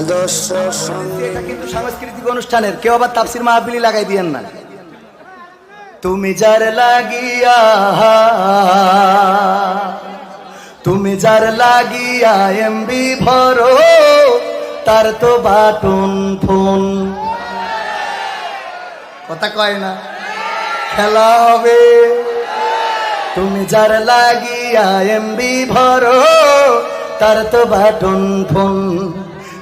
আদর্শ এটা কিন্তু সাংস্কৃতিক অনুষ্ঠানের, কেউ আবার তাফসির মাহফিলি লাগাই দিয়েন না। তুমি যার লাগিয়া, তুমি যার লাগিয়া এমবি ভরো, তার তো বাটন ফোন। কথা কয় না? খেলা হবে। তুমি যার লাগিয়া এমবি ভরো, তার তো বাটন ফোন।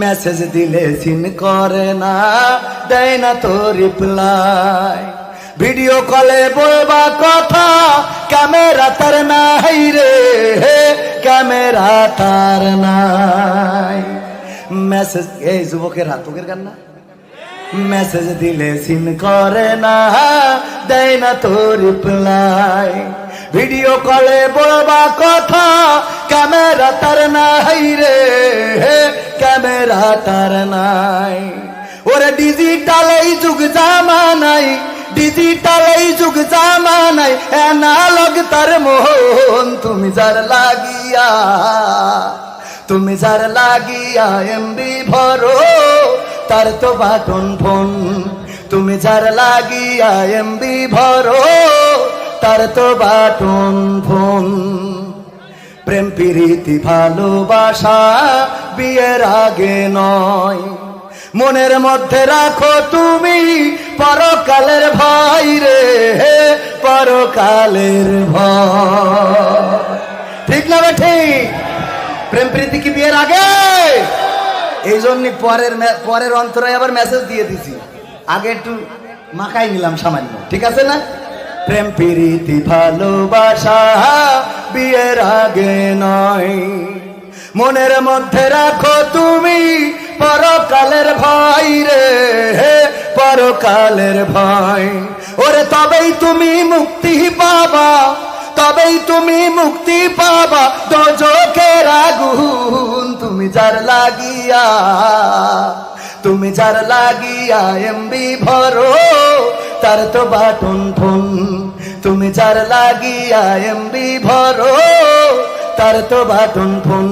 মেসেজ দিলে সিন করে না, দেয় না তো রিপ্লাই ভিডিও কলে বলবা কথা, ক্যামেরা তার নাই রে, ক্যামেরা তার নাই। মেসেজ, এই যুবকের হাতুকের গান না মেসেজ দিলে সিন করে না, দেয় না তো রিপ্লাই ভিডিও কলে বলবা কথা, ক্যামেরা তার নাই রে। তার নাই। ওরে ডিজিটাল এই যুগ জামানাই ডিজিটাল এই যুগ জামানাই অ্যানালগ তার মোহন তুমি যার লাগিয়া, তুমি যার লাগিয়া এমবি ভরো, তার তো বাটন ফোন। তুমি যার লাগিয়া এমবি ভরো, তার তো বাটন ফোন। প্রেম, প্রীতি, ভালোবাসা বিয়ের আগে নয়। মনের মধ্যে রাখো তুমি পরকালের ভাই রে পরকালের ভয়। ঠিক না ঠিক? প্রেম, প্রীতি কি বিয়ের আগে? এই জন্য পরের পরের অন্তরে আবার মেসেজ দিয়ে দিছি। আগে একটু মাখাই নিলাম সামান্য, ঠিক আছে না? প্রেম, প্রীতি, ভালোবাসা বিয়ের আগে নয়। মনের মধ্যে রাখো তুমি পরকালের ভয় রে পরকালের ভয়। ওরে, তবেই তুমি মুক্তি পাবা, তবেই তুমি মুক্তি পাবা। দোজকের আগুন তুমি যার লাগিয়া, তুমি যার লাগিয়া এমবি ভরো। তার তো বাটন ফোন তুমি যার লাগিয়া এমবি ভরো, তার তো বাটন ফোন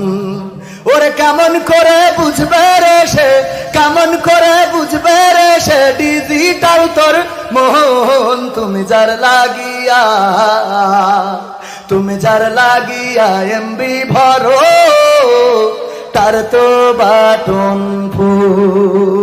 ওরে কেমন করে বুঝবে রে সে, কেমন করে বুঝবে রে সে ডিজিটাল তোর মোহন। তুমি যার লাগিয়া, তুমি যার লাগিয়া এমবি ভরো, তার তো বাটন ফুল